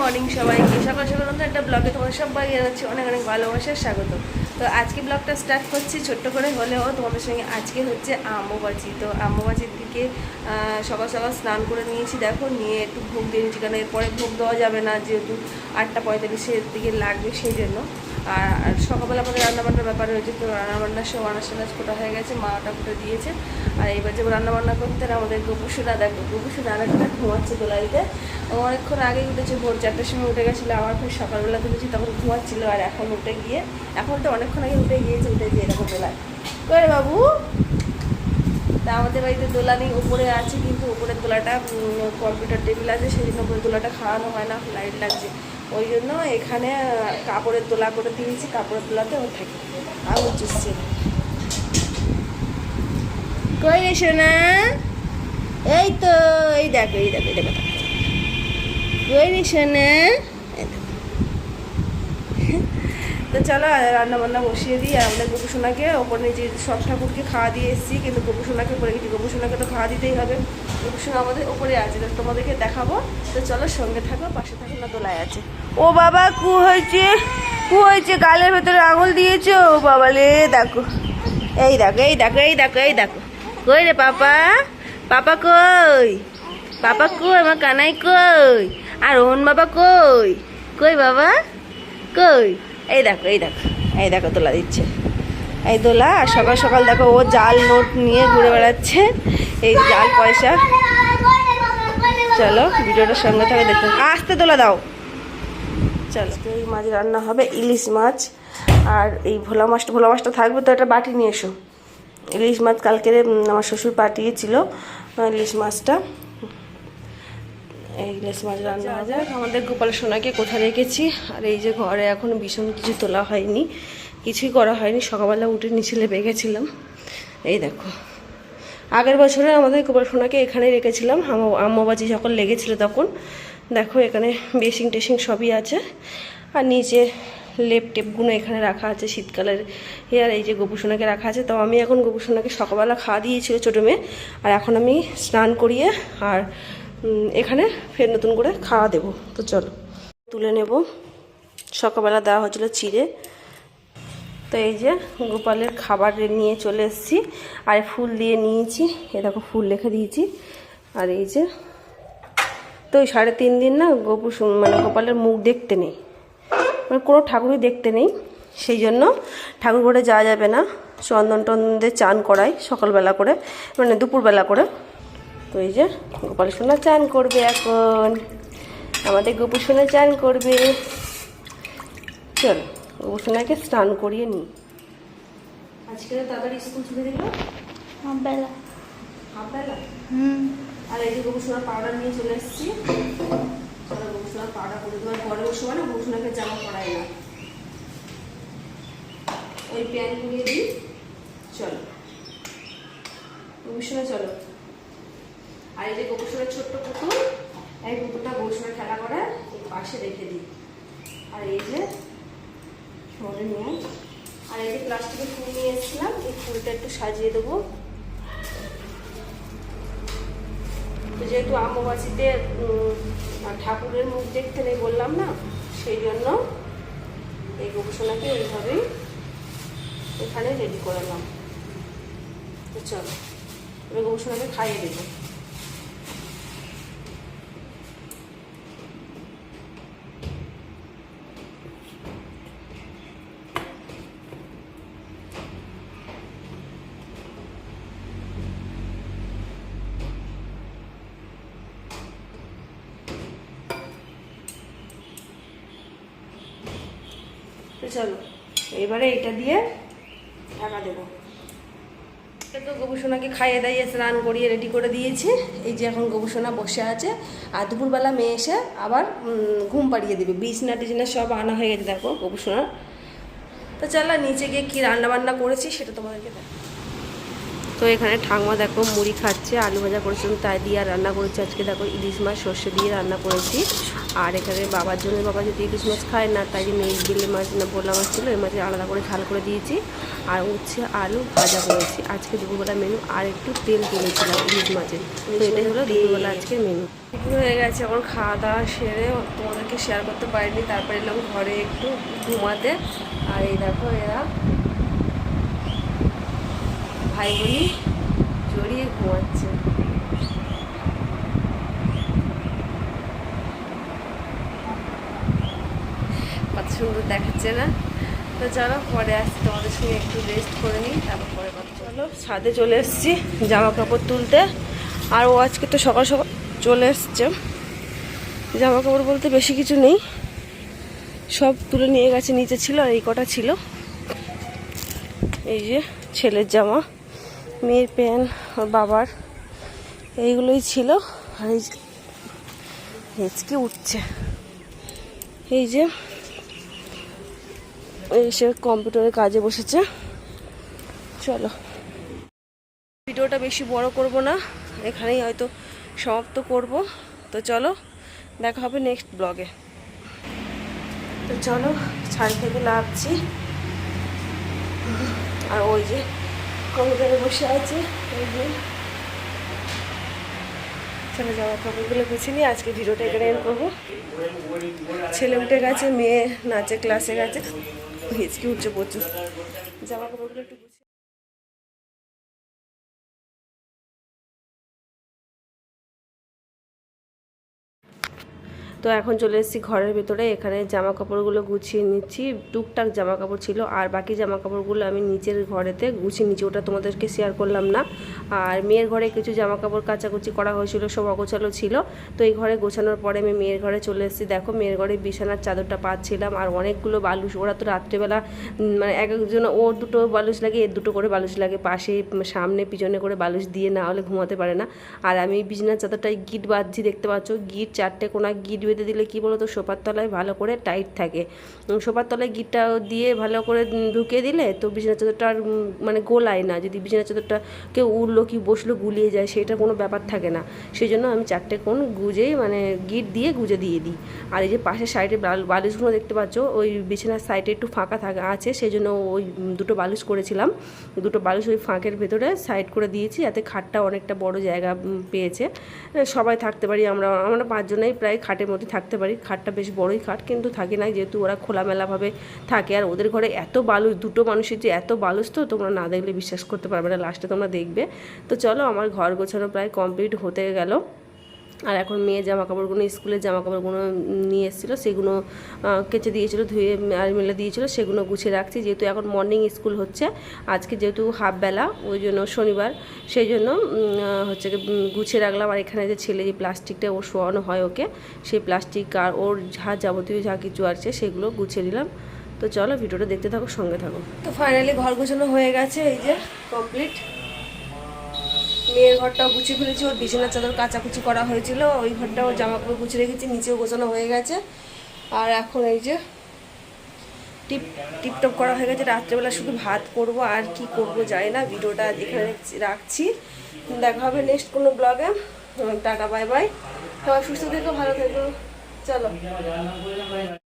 Morning সবাইকে। সকাল সকাল নতুন একটা ব্লগে তোমাদের সবাই জানাচ্ছি অনেক অনেক ভালোবাসার স্বাগত। তো আজকে ব্লগটা স্টার্ট করছি ছোট্ট করে, হলেও তোমাদের সঙ্গে আজকে হচ্ছে আম্বুবাচি। তো আম্বুবাচির দিকে সকাল সকাল স্নান করে নিয়েছি, দেখো, নিয়ে একটু ভোগ দিয়ে নিয়েছি, কারণ এরপরে ভোগ দেওয়া যাবে না, যেহেতু আটটা পঁয়তাল্লিশের দিকে লাগবে সেই জন্য। আর সকালবেলা আমাদের রান্নাবান্নার ব্যাপার হয়েছে তো রান্নাবান্নার সব আনাজ ফোটা হয়ে গেছে মাটা ফুটে দিয়েছে। আর এইবার যে রান্নাবান্না করতে আমাদের গোপুসুরা দেখো গোপুসুরা আর একটা ঘুমাচ্ছে দোলাইতে। অনেকক্ষণ আগে উঠেছে, ভোর চারটার সময় উঠে গেছিল, আবার ফের সকালবেলা তুলেছি, তখন ঘুমাচ্ছিল, আর এখন উঠে গিয়ে, এখন তো অনেকক্ষণ আগে উঠে গিয়েছে, উঠে গিয়ে এরকম দোলায় করে বাবু? তা আমাদের বাড়িতে দোলা নেই, উপরে আছে কিন্তু উপরের দোলাটা কম্পিউটার টেবিল আছে, সেই জন্য উপরের দোলাটা খাওয়ানো হয় না, লাইট লাগছে। ওই জন্য এখানে কাপড়ের তোলা করে দিয়েছি, কাপড়ের তোলাতে ও থাকে। আগুন চুষছে কই রে সোনা? এই তো, এই দেখো এই দেখো এই দেখো। কই রে সোনা। তো চলো রান্না বান্না বসিয়ে দিই, আর আমাদের গোপুসোনাকে, ওপর নিচে সব ঠাকুরকে খাওয়া দিয়ে এসেছি, কিন্তু গোপুসোনাকে পরে গেছি, গোপুসোনাকে তো খাওয়া দিতেই হবে। গোপুসোনা আমাদের ওপরে আছে, তো তোমাদেরকে দেখাবো। তো চলো, সঙ্গে থাকো, পাশে থাকো না, দোলায় আছে। ও বাবা, কু হয়েছে? কু হয়েছে? গালের ভেতরে আঙুল দিয়েছ? ও বাবা লে, দেখো। এই দেখো এই দেখো এই দেখো এই দেখো। কই রে পাপা? পাপা কই? পাপা কই? আমার কানাই কই? আর ওন বাবা কই? কই বাবা? কই? এই দেখো এই দেখো এই দেখো দোলা দিচ্ছে। এই দোলা আর সকাল সকাল দেখো ও জাল নোট নিয়ে ঘুরে বেড়াচ্ছে। এই জাল পয়সা। চলো ভিডিওটার সঙ্গে থাকে, দেখতে আসতে দোলা দাও। চলো এই মাছ রান্না হবে ইলিশ মাছ। আর এই ভোলা মাছটা ভোলা মাছটা থাকবে তো একটা বাটি নিয়ে এসো। ইলিশ মাছ কালকে আমার শ্বশুর পাঠিয়েছিল ইলিশ মাছটা। এই মাছ রান্না হবে। আমাদের গোপাল সোনাকে কোথায় রেখেছি? আর এই যে ঘরে এখনও ভীষণ কিছু তোলা হয়নি, কিছুই করা হয়নি। সকালবেলা উঠে নিচে লেপে গেছিলাম। এই দেখো। আগের বছরে আমাদের গোপাল সোনাকে এখানে রেখেছিলাম। আম্মাবাজি যখন লেগেছিল তখন, দেখো এখানে বেসিং টেসিং সবই আছে। আর নিচে লেপ টেপগুলো এখানে রাখা আছে শীতকালের হেয়ার এই যে গোপুসোনাকে রাখা আছে। তো আমি এখন গোপুসোনাকে সকালবেলা খাওয়া দিয়েছিল ছোটো মেয়ে। আর এখন আমি স্নান করিয়ে আর এখানে ফের নতুন করে খাওয়া দেবো। তো চলো, তুলে নেব। সকালবেলা দেওয়া হয়েছিল চিড়ে। তো এই যে গোপালের খাবার নিয়ে চলে এসেছি। আর ফুল দিয়ে নিয়েছি। এ দেখো, ফুল রেখে দিয়েছি। আর এই যে, তো ওই সাড়ে তিন দিন না গোপু মানে গোপালের মুখ দেখতে নেই। মানে কোনো ঠাকুরই দেখতে নেই। সেই জন্য ঠাকুর ঘরে যাওয়া যাবে না। চন্দন টন্দন দিয়ে চান করাই সকালবেলা করে মানে দুপুরবেলা করে। তো এই যে গোপাল সোনা চান করবে এখন। আমাদের গোপু সোনা চান করবে। চলো গোপু সোনাকে স্নান করিয়ে নিই। আজকে তো তাড়াতাড়ি স্কুল ছুটি দিল? বেলা হাফবেলা? হুম। আর এই যে পাউডার নিয়ে চলে এসেছি। চলো গোপুসোনার পাউডার করে দেওয়ার পরে ওর সময় না গোপুসোনাকে জামা না। ওই প্যান্ট নিয়ে দিই। চলো। চলো। আর এই যে গোপুসোনার ছোট্ট পুতুল, এই পুতুলটা গোপুসোনার খেলা করে এই পাশে রেখে দিই। আর এই যে সরে নিয়ে আর এই যে প্লাস্টিকের ফুল নিয়ে এসেছিলাম, এই ফুলটা একটু সাজিয়ে দেবো। তো যেহেতু আমবাসীতে ঠাকুরের মুখ দেখতে নেই বললাম না, সেই জন্য এই গোপসোনাকে এইভাবেই এখানে রেডি করলাম তো চলো, এবার গোপসোনাকে খাইয়ে দেবো। তো চলো, এবারে এটা দিয়ে ঢাকা দেবো। তো গোপুসোনাকে খাইয়ে দাইয়ে স্নান করিয়ে রেডি করে দিয়েছি। এই যে এখন গোপুসোনা বসে আছে। আর দুপুরবেলা মেয়ে এসে আবার ঘুম পাড়িয়ে দেবে। বিছনা টিছনা সব আনা হয়ে গেছে দেখো গোপুসোনা তো চলো, নিচে গিয়ে কী রান্না বান্না করেছি সেটা তোমাদেরকে দেখো তো এখানে ঠাকমা দেখো মুড়ি খাচ্ছে আলু ভাজা করেছিলাম তাই দিয়ে আর রান্না করেছি। আজকে দেখো ইলিশ মাছ সর্ষে দিয়ে রান্না করেছি। আর এখানে বাবার জন্য বাবা যদি ইলিশ মাছ খায় না তাই জন্য এই বিলে মাছ না ভোলা মাছ ছিল এই মাছে আলাদা করে ঝাল করে দিয়েছি। আর উচ্ছে আলু ভাজা করেছি। আজকে দুপুরবেলা মেনু আর একটু তেল কিনেছিলাম ইলিশ মাছের। তো এটাই হলো দুপুরবেলা আজকে মেনু দুপুর হয়ে গেছে এখন খাওয়া দাওয়া সেরে তোমাদেরকে শেয়ার করতে পারিনি। তারপরে এলাম ঘরে একটু ঘুমাতে। আর এই দেখো এরা ভাই বোনই জড়িয়ে ঘুমাচ্ছে। সুন্দর দেখাচ্ছে না? তো চলো, পরে আসছি তোমাদের সঙ্গে একটু রেস্ট করে নিই, তারপর চলো, ছাদে চলে এসেছি জামা কাপড় তুলতে। আর ও আজকে তো সকাল সকাল চলে এসছে। জামা কাপড় বলতে বেশি কিছু নেই। সব তুলে নিয়ে গেছে, নিচে ছিল আর এই কটা ছিল। এই যে ছেলের জামা। মেয়ের প্যান্ট ওর বাবার, এইগুলোই ছিল। আর এই হেঁচকে উঠছে। এই যে এসে কম্পিউটারে কাজে বসেছে। চলো। ভিডিওটা বেশি বড় করব না, এখানেই হয়তো সমাপ্ত করব। তো চলো, দেখা হবে নেক্সট ব্লগে তো চলো, ছাদ থেকে লাভছি আর ওই যে কম্পিউটারে বসে আছে ওই যে। চলে কাপড়গুলো গুছিয়ে নিয়ে আজকে ভিডিওটা এখানে এন্ড করব। ছেলে উঠে গেছে, মেয়ে নাচে ক্লাসে গেছে, হিচকি উঠছে প্রচুর। জামা কাপড়গুলো একটু তো এখন চলে এসেছি ঘরের ভিতরে। এখানে জামা কাপড়গুলো গুছিয়ে নিচ্ছি। টুকটাক জামা কাপড় ছিল আর বাকি জামা কাপড়গুলো আমি নিচের ঘরেতে গুছিয়ে নিচ্ছি। ওটা তোমাদেরকে শেয়ার করলাম না। আর মেয়ের ঘরে কিছু জামা কাপড় কাচাকুচি করা হয়েছিল, সব অগোছালো ছিল। তো এই ঘরে গোছানোর পরে আমি মেয়ের ঘরে চলে এসেছি। দেখো, মেয়ের ঘরে বিছানার চাদরটা পাচ্ছিলাম আর অনেকগুলো বালুস ওরা তো রাত্রেবেলা মানে এক একজন ওর দুটো বালুস লাগে, এর দুটো করে বালুস লাগে। পাশে সামনে, পিছনে করে বালুস দিয়ে না হলে ঘুমাতে পারে না। আর আমি বিছানার চাদরটায় গিট বাঁধছি, দেখতে পাচ্ছ? গিট, চারটে কোনা গিট বেঁধে দিলে কি বলো তো তলায় ভালো করে টাইট থাকে। সোফার তলায় গিটটা দিয়ে ভালো করে ঢুকিয়ে দিলে তো বিছানার চাদরটা আর মানে গোলায় না। যদি বিছানার চাদরটা কেউ উড়লো কি বসল গুলিয়ে যায়, সেটা কোনো ব্যাপার থাকে না। সেই জন্য আমি চারটে কোণ গুজেই মানে গিট দিয়ে গুজে দিয়ে দিই। আর এই যে পাশের সাইডে বালিশগুলো দেখতে পাচ্ছ, ওই বিছানার সাইডে একটু ফাঁকা থাকা আছে সেই জন্য ওই দুটো বালিশ করেছিলাম। দুটো বালিশ ওই ফাঁকের ভেতরে সাইড করে দিয়েছি, যাতে খাটটা অনেকটা বড় জায়গা পেয়েছে। সবাই থাকতে পারি আমরা আমরা পাঁচজনেই প্রায় খাটের মধ্যে থাকতে পারি, খাটটা বেশ বড়ই খাট, কিন্তু থাকে না যেহেতু ওরা খোলামেলাভাবে থাকে। আর ওদের ঘরে এত বালুস দুটো মানুষের যে এত বালুস তো তোমরা না দেখলে বিশ্বাস করতে পারবে না, লাস্টে তোমরা দেখবে। তো চলো, আমার ঘর গোছানো প্রায় কমপ্লিট হতে গেল। আর এখন মেয়ে জামা কাপড়গুলো স্কুলের জামা কাপড়গুলো নিয়ে এসেছিল, সেগুলো কেচে দিয়েছিলো, ধুয়ে আর মেলে দিয়েছিলো, সেগুলো গুছিয়ে রাখছি। যেহেতু এখন মর্নিং স্কুল হচ্ছে, আজকে যেহেতু হাফ বেলা, ওই জন্য শনিবার, সেই জন্য হচ্ছে গুছিয়ে রাখলাম। আর এখানে যে ছেলে যে প্লাস্টিকটা ওর শোয়ানো হয় ওকে, সেই প্লাস্টিক আর ওর যা যাবতীয় যা কিছু আছে, সেগুলো গুছিয়ে দিলাম তো চলো, ভিডিওটা দেখতে থাকো, সঙ্গে থাকো। তো ফাইনালি ঘর গোছানো হয়ে গেছে, এই যে কমপ্লিট মেয়ের ঘরটাও গুছিয়ে ফেলেছি, ওর বিছানার চাদর কাচাকুচি করা হয়েছিল, ওই ঘরটাও জামা কাপড় গুছিয়ে রেখেছি, নিচেও গোছানো হয়ে গেছে। আর এখন এই যে টিপ, টিপটপ করা হয়ে গেছে, রাত্রেবেলা শুধু ভাত করব, আর কি করব জানি না, ভিডিওটা এখানে রাখছি দেখা হবে নেক্সট কোনো ব্লগে টাটা বাই বাই সবাই সুস্থ থেকো, ভালো থেকো। চলো।